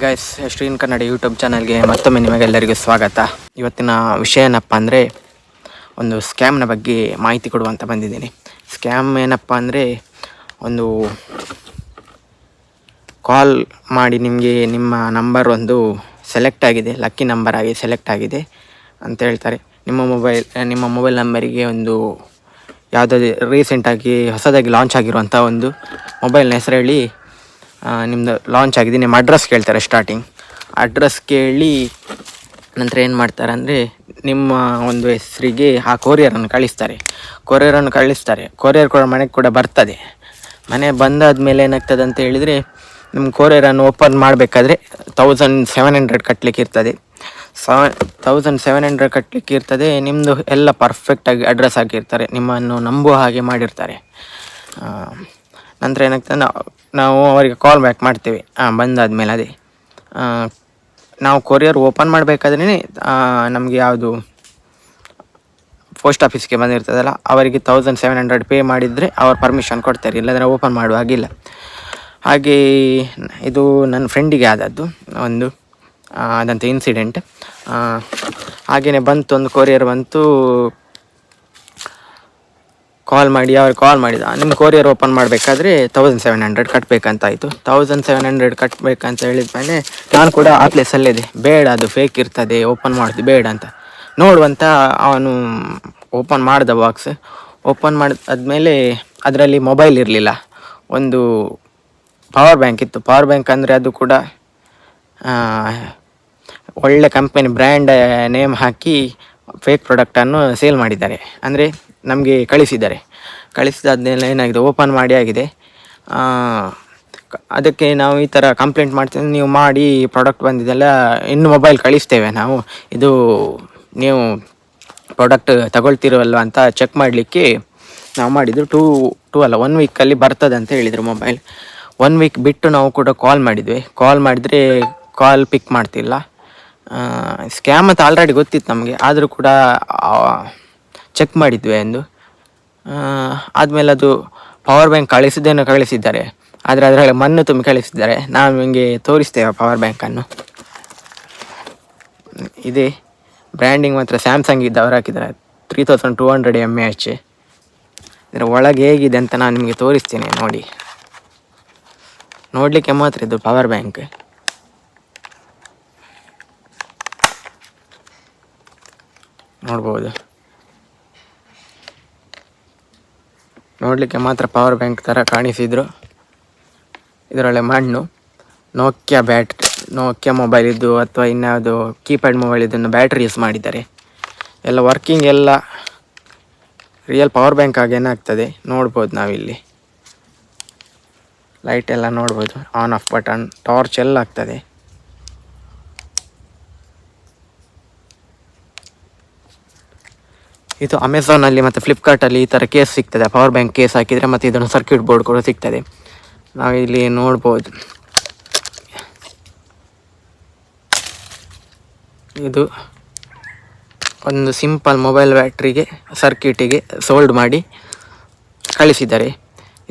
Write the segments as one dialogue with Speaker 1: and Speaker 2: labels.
Speaker 1: Guys ಶ್ರೀನ್ Kannada YouTube ಚಾನಲ್ಗೆ ಮತ್ತೊಮ್ಮೆ ನಿಮಗೆಲ್ಲರಿಗೂ ಸ್ವಾಗತ. ಇವತ್ತಿನ ವಿಷಯ ಏನಪ್ಪ ಅಂದರೆ ಒಂದು ಸ್ಕ್ಯಾಮ್ನ ಬಗ್ಗೆ ಮಾಹಿತಿ ಕೊಡುವಂತ ಬಂದಿದ್ದೀನಿ. ಸ್ಕ್ಯಾಮ್ ಏನಪ್ಪ ಅಂದರೆ ಒಂದು ಕಾಲ್ ಮಾಡಿ ನಿಮಗೆ ನಿಮ್ಮ ನಂಬರ್ ಒಂದು ಸೆಲೆಕ್ಟ್ ಆಗಿದೆ ಲಕ್ಕಿ ನಂಬರ್ ಆಗಿ ಸೆಲೆಕ್ಟ್ ಆಗಿದೆ ಅಂತ ಹೇಳ್ತಾರೆ. ನಿಮ್ಮ ಮೊಬೈಲ್ ನಿಮ್ಮ ಮೊಬೈಲ್ ನಂಬರಿಗೆ ಒಂದು ಯಾವುದಾದ್ರು ರೀಸೆಂಟಾಗಿ ಹೊಸದಾಗಿ ಲಾಂಚ್ ಆಗಿರುವಂಥ ಒಂದು ಮೊಬೈಲ್ನ ಹೆಸರು ಹೇಳಿ ನಿಮ್ಮದು ಲಾಂಚ್ ಆಗಿದೆ. ನಿಮ್ಮ ಅಡ್ರೆಸ್ ಕೇಳ್ತಾರೆ ಸ್ಟಾರ್ಟಿಂಗ್ ಅಡ್ರೆಸ್ ಕೇಳಿ ನಂತರ ಏನು ಮಾಡ್ತಾರೆ ಅಂದರೆ ನಿಮ್ಮ ಒಂದು ಹೆಸರಿಗೆ ಆ ಕೊರಿಯರನ್ನು ಕಳಿಸ್ತಾರೆ. ಕೊರಿಯರನ್ನು ಕಳಿಸ್ತಾರೆ. ಕೊರಿಯರ್ ಕೂಡ ಮನೆಗೆ ಕೂಡ ಬರ್ತದೆ. ಮನೆ ಬಂದಾದ ಮೇಲೆ ಏನಾಗ್ತದೆ ಅಂತ ಹೇಳಿದರೆ ನಿಮ್ಮ ಕೊರಿಯರನ್ನು ಓಪನ್ ಮಾಡಬೇಕಾದ್ರೆ ತೌಸಂಡ್ ಸೆವೆನ್ ಹಂಡ್ರೆಡ್ ಕಟ್ಟಲಿಕ್ಕೆ ಇರ್ತದೆ. ಸೆವೆನ್ ತೌಸಂಡ್ ಸೆವೆನ್ ಹಂಡ್ರೆಡ್ ಕಟ್ಟಲಿಕ್ಕೆ ಇರ್ತದೆ. ನಿಮ್ಮದು ಎಲ್ಲ ಪರ್ಫೆಕ್ಟಾಗಿ ಅಡ್ರೆಸ್ ಹಾಕಿರ್ತಾರೆ. ನಿಮ್ಮನ್ನು ನಂಬುವ ಹಾಗೆ ಮಾಡಿರ್ತಾರೆ. ನಂತರ ಏನಾಗ್ತದೆ ನಾವು ಅವರಿಗೆ ಕಾಲ್ ಬ್ಯಾಕ್ ಮಾಡ್ತೀವಿ. ಹಾಂ ಬಂದಾದ್ಮೇಲೆ ಅದೇ. ನಾವು ಕೊರಿಯರ್ ಓಪನ್ ಮಾಡಬೇಕಾದ್ರೆ ನಮಗೆ ಯಾವುದು ಪೋಸ್ಟ್ ಆಫೀಸ್ಗೆ ಬಂದಿರ್ತದಲ್ಲ, ಅವರಿಗೆ ತೌಸಂಡ್ ಸೆವೆನ್ ಹಂಡ್ರೆಡ್ ಪೇ ಮಾಡಿದರೆ ಅವ್ರು ಪರ್ಮಿಷನ್ ಕೊಡ್ತಾರೆ. ಇಲ್ಲದ್ರೆ ಓಪನ್ ಮಾಡುವ ಹಾಗಿಲ್ಲ ಹಾಗೆ ಇದು ನನ್ನ ಫ್ರೆಂಡಿಗೆ ಆದದ್ದು, ಒಂದು ಅದಂತ ಇನ್ಸಿಡೆಂಟ್ ಹಾಗೆಯೇ ಬಂತು, ಒಂದು ಕೊರಿಯರ್ ಬಂತು ಕಾಲ್ ಮಾಡಿ, ಅವ್ರು ಕಾಲ್ ಮಾಡಿದ ನಿಮ್ಮ ಕೊರಿಯರ್ ಓಪನ್ ಮಾಡಬೇಕಾದ್ರೆ ತೌಸಂಡ್ ಸೆವೆನ್ ಹಂಡ್ರೆಡ್ ಕಟ್ಟಬೇಕಂತಾಯಿತು ತೌಸಂಡ್ ಸೆವೆನ್ ಹಂಡ್ರೆಡ್ ಕಟ್ಟಬೇಕಂತ ಹೇಳಿದ ಮೇಲೆ ನಾನು ಕೂಡ ಆ ಪ್ಲೇಸಲ್ಲಿದೆ ಬೇಡ, ಅದು ಫೇಕ್ ಇರ್ತದೆ ಓಪನ್ ಮಾಡೋದು ಬೇಡ ಅಂತ. ನೋಡುವಂತ ಅವನು ಓಪನ್ ಮಾಡಿದ ಬಾಕ್ಸ್ ಓಪನ್ ಮಾಡಿದ್ಮೇಲೆ ಅದರಲ್ಲಿ ಮೊಬೈಲ್ ಇರಲಿಲ್ಲ. ಒಂದು ಪವರ್ ಬ್ಯಾಂಕ್ ಇತ್ತು. ಪವರ್ ಬ್ಯಾಂಕ್ ಅಂದರೆ ಅದು ಕೂಡ ಒಳ್ಳೆ ಕಂಪನಿ ಬ್ರ್ಯಾಂಡ್ ನೇಮ್ ಹಾಕಿ ಫೇಕ್ ಪ್ರಾಡಕ್ಟನ್ನು ಸೇಲ್ ಮಾಡಿದ್ದಾರೆ. ಅಂದರೆ ನಮಗೆ ಕಳಿಸಿದ್ದಾರೆ. ಕಳಿಸಿದಾದ್ಮೇಲೆ ಏನಾಗಿದೆ ಓಪನ್ ಮಾಡಿ ಆಗಿದೆ. ಅದಕ್ಕೆ ನಾವು ಈ ಥರ ಕಂಪ್ಲೇಂಟ್ ಮಾಡ್ತೀವಿ. ನೀವು ಮಾಡಿ ಪ್ರಾಡಕ್ಟ್ ಬಂದಿದ್ದೆಲ್ಲ ಇನ್ನು ಮೊಬೈಲ್ ಕಳಿಸ್ತೇವೆ ನಾವು. ಇದು ನೀವು ಪ್ರಾಡಕ್ಟ್ ತಗೊಳ್ತಿರೋಲ್ವ ಅಂತ ಚೆಕ್ ಮಾಡಲಿಕ್ಕೆ ನಾವು ಮಾಡಿದ್ದು ಟೂ ಟೂ ಅಲ್ಲ ಒನ್ ವೀಕಲ್ಲಿ ಬರ್ತದೆ ಅಂತ ಹೇಳಿದರು ಮೊಬೈಲ್ ಒನ್ ವೀಕ್ ಬಿಟ್ಟು ನಾವು ಕೂಡ ಕಾಲ್ ಮಾಡಿದ್ವಿ. ಕಾಲ್ ಮಾಡಿದರೆ ಕಾಲ್ ಪಿಕ್ ಮಾಡ್ತಿಲ್ಲ. ಸ್ಕ್ಯಾಮ್ ಅಂತ ಆಲ್ರೆಡಿ ಗೊತ್ತಿತ್ತು ನಮಗೆ. ಆದರೂ ಕೂಡ ಚೆಕ್ ಮಾಡಿದ್ವಿ ಎಂದು. ಆದಮೇಲೆ ಅದು ಪವರ್ ಬ್ಯಾಂಕ್ ಕಳಿಸಿದ್ದೇನೋ ಕಳಿಸಿದ್ದಾರೆ. ಆದರೆ ಅದರಲ್ಲಿ ಮಣ್ಣು ತುಂಬಿ ಕಳಿಸಿದ್ದಾರೆ. ನಾವು ನಿಮಗೆ ತೋರಿಸ್ತೇವೆ ಪವರ್ ಬ್ಯಾಂಕನ್ನು ಇದೇ ಬ್ರ್ಯಾಂಡಿಂಗ್ ಮಾತ್ರ ಸ್ಯಾಮ್ಸಂಗ್ ಇದ್ದವರು ಹಾಕಿದ್ದಾರೆ. Three thousand two hundred M A H ಇದರ ಒಳಗೆ ಹೇಗಿದೆ ಅಂತ ನಾನು ನಿಮಗೆ ತೋರಿಸ್ತೀನಿ, ನೋಡಿ. ನೋಡಲಿಕ್ಕೆ ಮಾತ್ರ ಇದು ಪವರ್ ಬ್ಯಾಂಕ್ ನೋಡ್ಬೋದು. ನೋಡಲಿಕ್ಕೆ ಮಾತ್ರ ಪವರ್ ಬ್ಯಾಂಕ್ ಥರ ಕಾಣಿಸಿದ್ರು. ಇದರೊಳ್ಳೆ ಮಣ್ಣು ನೋಕ್ಯಾ ಬ್ಯಾಟ್ರಿ ನೋಕ್ಯಾ ಮೊಬೈಲ್ ಇದ್ದು ಅಥವಾ ಇನ್ಯಾವುದು ಕೀಪ್ಯಾಡ್ ಮೊಬೈಲ್ ಇದನ್ನು ಬ್ಯಾಟ್ರಿ ಯೂಸ್ ಮಾಡಿದ್ದಾರೆ. ಎಲ್ಲ ವರ್ಕಿಂಗ್ ಎಲ್ಲ ರಿಯಲ್ ಪವರ್ ಬ್ಯಾಂಕ್ ಆಗಿ ಏನಾಗ್ತದೆ ನೋಡ್ಬೋದು ನಾವಿಲ್ಲಿ. ಲೈಟ್ ಎಲ್ಲ ನೋಡ್ಬೋದು ಆನ್ ಆಫ್ ಬಟನ್ ಟಾರ್ಚ್ ಎಲ್ಲ ಆಗ್ತದೆ. ಇದು ಅಮೆಝಾನಲ್ಲಿ ಮತ್ತು ಫ್ಲಿಪ್ಕಾರ್ಟಲ್ಲಿ ಈ ಥರ ಕೇಸ್ ಸಿಗ್ತದೆ. ಪವರ್ ಬ್ಯಾಂಕ್ ಕೇಸ್ ಹಾಕಿದರೆ ಮತ್ತು ಇದನ್ನು ಸರ್ಕ್ಯೂಟ್ ಬೋರ್ಡ್ ಕೂಡ ಸಿಗ್ತದೆ. ನಾವಿಲ್ಲಿ ನೋಡ್ಬೋದು. ಇದು ಒಂದು ಸಿಂಪಲ್ ಮೊಬೈಲ್ ಬ್ಯಾಟ್ರಿಗೆ ಸರ್ಕ್ಯೂಟಿಗೆ ಸೋಲ್ಡ್ ಮಾಡಿ ಕಳಿಸಿದ್ದಾರೆ.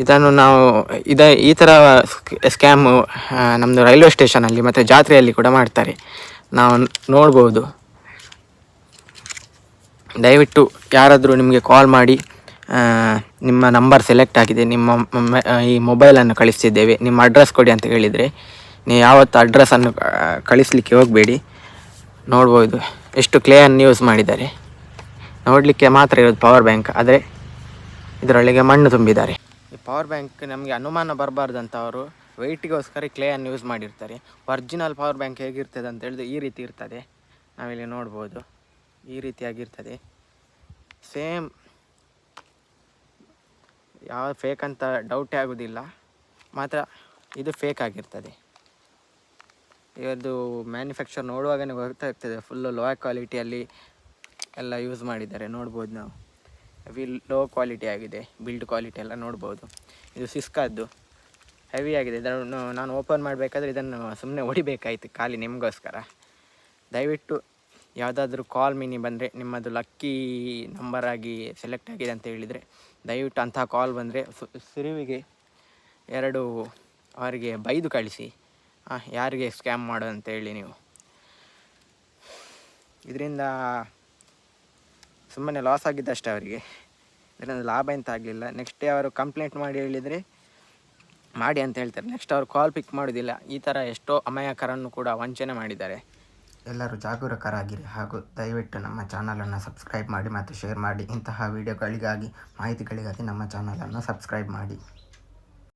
Speaker 1: ಇದನ್ನು ನಾವು, ಇದ ಈ ಥರ ಸ್ಕ್ಯಾಮು ನಮ್ಮದು ರೈಲ್ವೆ ಸ್ಟೇಷನಲ್ಲಿ ಮತ್ತು ಜಾತ್ರೆಯಲ್ಲಿ ಕೂಡ ಮಾಡ್ತಾರೆ. ನಾವು ನೋಡ್ಬೋದು. ದಯವಿಟ್ಟು ಯಾರಾದರೂ ನಿಮಗೆ ಕಾಲ್ ಮಾಡಿ ನಿಮ್ಮ ನಂಬರ್ ಸೆಲೆಕ್ಟ್ ಆಗಿದೆ, ನಿಮ್ಮ ಈ ಮೊಬೈಲನ್ನು ಕಳಿಸ್ತಿದ್ದೇವೆ, ನಿಮ್ಮ ಅಡ್ರೆಸ್ ಕೊಡಿ ಅಂತ ಹೇಳಿದರೆ, ನೀವು ಯಾವತ್ತು ಅಡ್ರೆಸ್ಸನ್ನು ಕಳಿಸ್ಲಿಕ್ಕೆ ಹೋಗಬೇಡಿ. ನೋಡ್ಬೋದು ಎಷ್ಟು ಕ್ಲೇಯನ್ನು ಯೂಸ್ ಮಾಡಿದ್ದಾರೆ. ನೋಡಲಿಕ್ಕೆ ಮಾತ್ರ ಇರೋದು ಪವರ್ ಬ್ಯಾಂಕ್ ಆದರೆ ಇದರೊಳಗೆ ಮಣ್ಣು ತುಂಬಿದ್ದಾರೆ. ಈ ಪವರ್ ಬ್ಯಾಂಕ್ ನಮಗೆ ಅನುಮಾನ ಬರಬಾರ್ದು ಅಂತ ಅವರು ವೆಯ್ಟಿಗೋಸ್ಕರ ಕ್ಲೇಯನ್ನು ಯೂಸ್ ಮಾಡಿರ್ತಾರೆ. ಒರಿಜಿನಲ್ ಪವರ್ ಬ್ಯಾಂಕ್ ಹೇಗಿರ್ತದೆ ಅಂತ ಹೇಳಿದ್ರೆ ಈ ರೀತಿ ಇರ್ತದೆ. ನಾವಿಲ್ಲಿ ನೋಡ್ಬೋದು. ಈ ರೀತಿಯಾಗಿರ್ತದೆ. ಸೇಮ್ ಯಾವ ಫೇಕ್ ಅಂತ ಡೌಟೇ ಆಗೋದಿಲ್ಲ. ಮಾತ್ರ ಇದು ಫೇಕ್ ಆಗಿರ್ತದೆ. ಇವರದು ಮ್ಯಾನುಫ್ಯಾಕ್ಚರ್ ನೋಡುವಾಗಲೇ ಗೊತ್ತಾಗ್ತದೆ ಫುಲ್ಲು ಲೋ ಕ್ವಾಲಿಟಿಯಲ್ಲಿ ಎಲ್ಲ ಯೂಸ್ ಮಾಡಿದ್ದಾರೆ. ನೋಡ್ಬೋದು ನಾವು. ಹೆವಿ ಲೋ ಕ್ವಾಲಿಟಿ ಆಗಿದೆ. ಬಿಲ್ಡ್ ಕ್ವಾಲಿಟಿ ಎಲ್ಲ ನೋಡ್ಬೋದು. ಇದು ಸಿಸ್ಕಾದ್ದು ಹೆವಿ ಆಗಿದೆ. ಇದನ್ನು ನಾನು ಓಪನ್ ಮಾಡಬೇಕಾದ್ರೆ ಇದನ್ನು ಸುಮ್ಮನೆ ಹೊಡಿಬೇಕಾಯ್ತು ಖಾಲಿ ನಿಮಗೋಸ್ಕರ. ದಯವಿಟ್ಟು ಯಾವುದಾದ್ರೂ ಕಾಲ್ ಮಿನಿ ಬಂದರೆ ನಿಮ್ಮದು ಲಕ್ಕಿ ನಂಬರ್ ಆಗಿ ಸೆಲೆಕ್ಟ್ ಆಗಿದೆ ಅಂತ ಹೇಳಿದರೆ, ದಯವಿಟ್ಟು ಅಂಥ ಕಾಲ್ ಬಂದರೆ ಸುರುವಿಗೆ ಎರಡು ಅವರಿಗೆ ಬೈದು ಕಳಿಸಿ. ಯಾರಿಗೆ ಸ್ಕ್ಯಾಮ್ ಮಾಡು ಅಂತೇಳಿ ನೀವು. ಇದರಿಂದ ಸುಮ್ಮನೆ ಲಾಸ್ ಆಗಿದ್ದಷ್ಟೇ ಅವರಿಗೆ. ಇದರಿಂದ ಲಾಭ ಎಂತ ಆಗಲಿಲ್ಲ. ನೆಕ್ಸ್ಟ್ ಅವರು ಕಂಪ್ಲೇಂಟ್ ಮಾಡಿ ಹೇಳಿದರೆ, ಮಾಡಿ ಅಂತ ಹೇಳ್ತಾರೆ. ನೆಕ್ಸ್ಟ್ ಅವರು ಕಾಲ್ ಪಿಕ್ ಮಾಡೋದಿಲ್ಲ. ಈ ಥರ ಎಷ್ಟೋ ಅಮಾಯಕರನ್ನು ಕೂಡ ವಂಚನೆ ಮಾಡಿದ್ದಾರೆ. ಎಲ್ಲರೂ ಜಾಗರೂಕರಾಗಿರಿ ಹಾಗೂ ದಯವಿಟ್ಟು ನಮ್ಮ ಚಾನಲನ್ನು ಸಬ್ಸ್ಕ್ರೈಬ್ ಮಾಡಿ ಮತ್ತು ಶೇರ್ ಮಾಡಿ. ಇಂತಹ ವಿಡಿಯೋಗಳಿಗಾಗಿ ಮಾಹಿತಿಗಳಿಗಾಗಿ ನಮ್ಮ ಚಾನಲನ್ನು ಸಬ್ಸ್ಕ್ರೈಬ್ ಮಾಡಿ.